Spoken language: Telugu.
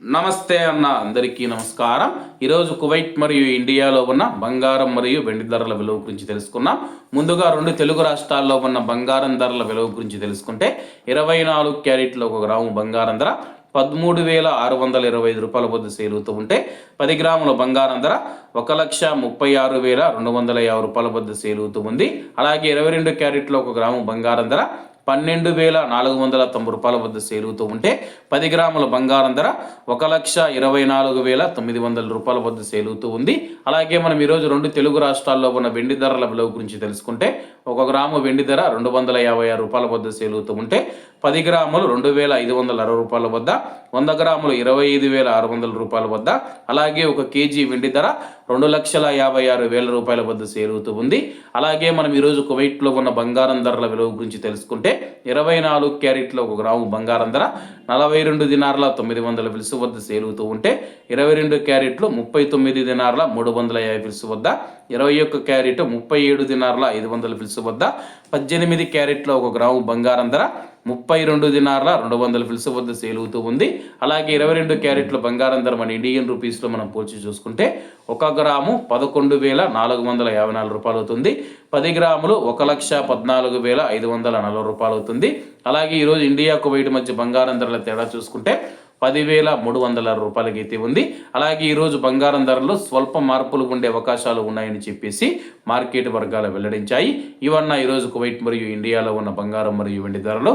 నమస్తే అన్న అందరికీ నమస్కారం. ఈరోజు కువైట్ మరియు ఇండియాలో ఉన్న బంగారం మరియు వెండి ధరల విలువ గురించి తెలుసుకున్నాం ముందుగా రెండు తెలుగు రాష్ట్రాల్లో ఉన్న బంగారం ధరల విలువ గురించి తెలుసుకుంటే ఇరవై నాలుగు క్యారెట్ల ఒక గ్రాము బంగారం ధర పదమూడు వేల ఆరు వందల ఇరవై ఐదు రూపాయల వద్ద సేలుతూ ఉంటే పది గ్రాముల బంగారం ధర ఒక లక్ష ముప్పై ఆరు వేల రెండు వందల యాభై రూపాయల వద్ద సేలుతూ ఉంది. అలాగే ఇరవై రెండు క్యారెట్లో ఒక గ్రాము బంగారం ధర పన్నెండు వేల నాలుగు వందల తొంభై రూపాయల వద్ద సేలుతూ ఉంటే పది గ్రాముల బంగారం ధర ఒక లక్ష ఇరవై నాలుగు వేల తొమ్మిది వందల రూపాయల వద్ద సేలుతూ ఉంది. అలాగే మనం ఈరోజు రెండు తెలుగు రాష్ట్రాల్లో ఉన్న వెండి ధరల విలువ గురించి తెలుసుకుంటే ఒక గ్రాము వెండి ధర రెండు వందల యాభై ఆరు రూపాయల వద్ద సేలుతూ ఉంటే పది గ్రాములు రెండు వేల ఐదు వందల అరవై రూపాయల వద్ద వంద గ్రాములు ఇరవై ఐదు వేల ఆరు వందల రూపాయల వద్ద అలాగే ఒక కేజీ వెండి ధర రెండు లక్షల యాభై ఆరు వేల రూపాయల వద్ద సేరుతూ ఉంది. అలాగే మనం ఈరోజు కువైట్లో ఉన్న బంగారం ధరల విలువ గురించి తెలుసుకుంటే ఇరవై నాలుగు క్యారెట్ల ఒక గ్రాము బంగారం ధర నలభై రెండు దినార్ల తొమ్మిది వందల ఫిల్స్ వద్ద సేలుతూ ఉంటే ఇరవై రెండు క్యారెట్లు ముప్పై తొమ్మిది దినార్ల మూడు వందల యాభై ఫిల్స్ వద్ద ఇరవై ఒక్క క్యారెట్ ముప్పై ఏడు దినార్ల ఐదు వందల ఫిల్స్ వద్ద పద్దెనిమిది క్యారెట్ల ఒక గ్రాము బంగారం ధర ముప్పై రెండు దినార్ల రెండు వందల ఫిల్స్ వద్ద సేలుతూ ఉంది. అలాగే ఇరవై రెండు క్యారెట్ల బంగారం ధర మన ఇండియన్ రూపీస్లో మనం పోల్చి చూసుకుంటే ఒక గ్రాము పదకొండు వేల నాలుగు వందల యాభై నాలుగు రూపాయలు అవుతుంది. పది గ్రాములు ఒక లక్ష పద్నాలుగు వేల ఐదు వందల నలభై రూపాయలు అవుతుంది. అలాగే ఈరోజు ఇండియా కువైట్ మధ్య బంగారం ధరల తేడా చూసుకుంటే పదివేల మూడు వందల రూపాయలకి అయితే ఉంది. అలాగే ఈరోజు బంగారం ధరలో స్వల్ప మార్పులు ఉండే అవకాశాలు ఉన్నాయని చెప్పేసి మార్కెట్ వర్గాలు వెల్లడించాయి. ఇవన్న ఈరోజు కువైట్ మరియు ఇండియాలో ఉన్న బంగారం మరియు వెండి ధరలు